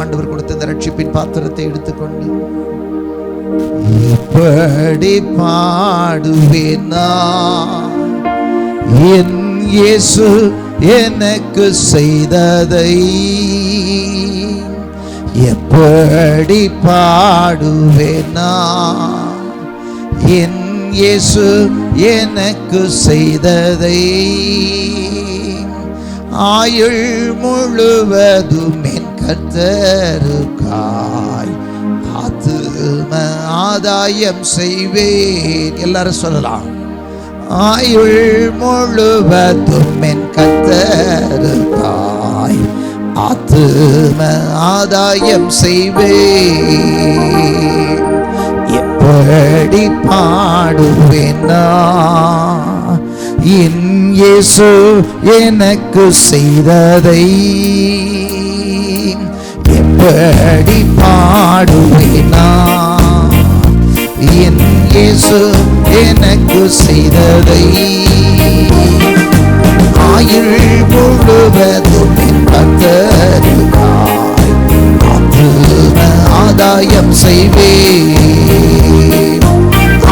ஆண்டவர் கொடுத்த இந்த ரட்சிப்பின் பாத்திரத்தை எடுத்துக்கொண்டு. எப்படி பாடுவேனா என் இயேசு எனக்கு செய்ததை. எப்படி பாடுவேனா என் இயேசு எனக்கு செய்ததை. ஆயுள் முழுவதுமே கத்தருக்காய். ஆத்தும ஆதாயம் செய்வேன். எல்லாரும் சொல்லலாம். ஆயுள் முழுவதும் என் கத்தருக்காய். ஆத்தும ஆதாயம் செய்வேன். எப்படி பாடுவேனா என் இயேசு எனக்கு செய்ததை எப்படி பாடுவேனா? என் இயேசு எனக்கு செய்ததை ஆயுள் முழுவதும் ஆதாயம் செய்வே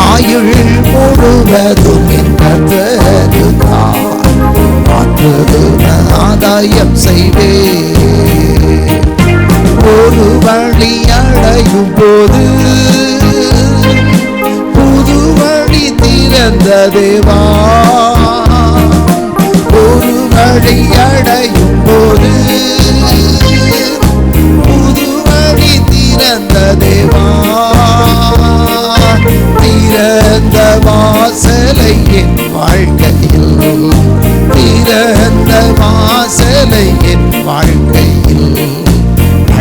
ஆயுள் முழுவதும் என் கத்தருக்காய் ஆதாயம் செய்வே ஒரு வழி அடையும் போது புது வழி திறந்த தேவா. ஒரு வழி அடையும் போது புது வழி திறந்த தேவா. திறந்த வாசலை என் வாழ்க்கையில் திறந்த வாசலை என் வாழ்க்கையில்.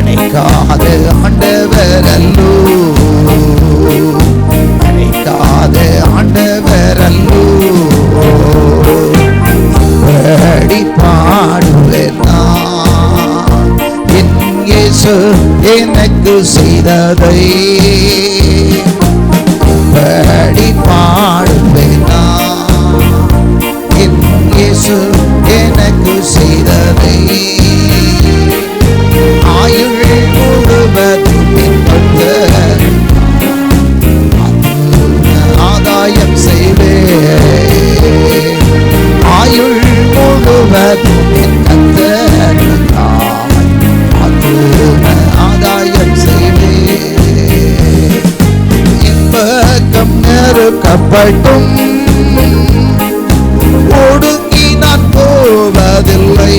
அடைக்காத ஆண்டவர் அல்லோ அடைக்காத ஆண்டவர் அல்லோ எப்படி பாடுவேன் என் எனக்கு செய்ததை. முழுவதும் என் கர்த்தருக்காய் ஆதாயம் செய்வேன் இப்பக்கம் நெருக்கப்பட்டும் ஒடுங்கி நான் போவதில்லை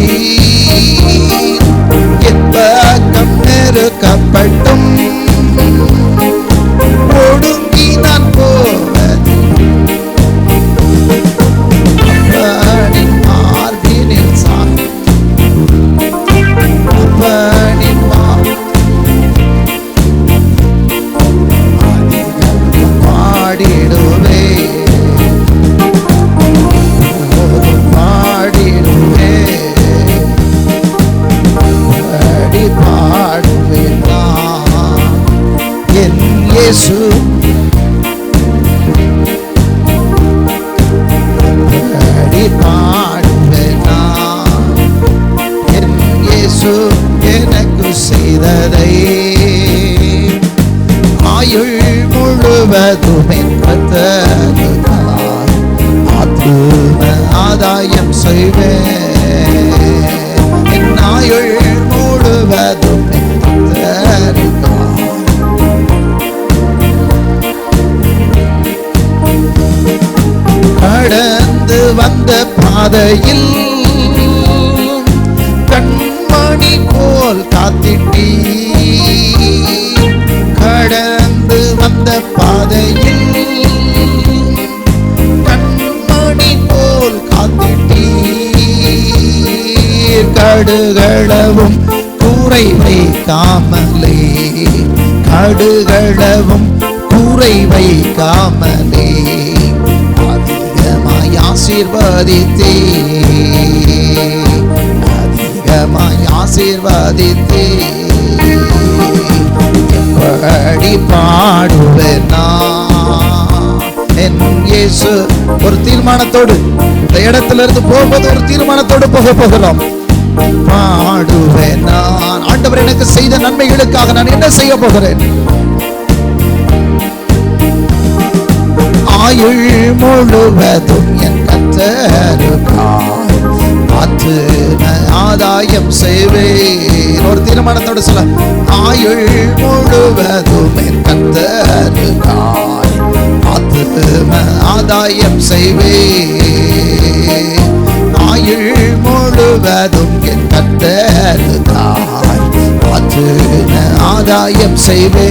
எப்பக்கம் நெருக்கப்பட்டும் செய்ததை ஆயுள் முழுவதும் என் ஆத்தும ஆதாயம் செய்வேன் என் ஆயுள் முழுவதும் கடந்து வந்த பாதையில் அந்த பாதையில் கண்மணி போல் காத்திட்டீர். கடுகளவும் கூரை வைக்காமலே கடுகளவும் கூரை வைக்காமலே அதிகமாய் ஆசீர்வாதித்தே அதிகமாய் ஆசீர்வாதித்தே எப்படி பாடுவேன்? நான் என் இயேசு ஒரு தீர்மானத்தோடு இந்த இடத்துல இருந்து போகும்போது ஒரு தீர்மானத்தோடு போக போகிறோம். பாடுவேன்? நான் ஆண்டவர் எனக்கு செய்த நன்மைகளுக்காக நான் என்ன செய்ய போகிறேன்? ஆயுள் முழுவதும் என் கத்தருக்காய். பார்த்து ஆதாயம் செய்வேன். ஒரு தீர்மானத்தோட சொல்ல ஆயுள் முழுவதும் என் கத்தருக்காய் ஆதாயம் செய்வே ஆயுள் முழுவதும் என் கத்தருக்காய் பார்த்து ஆதாயம் செய்வே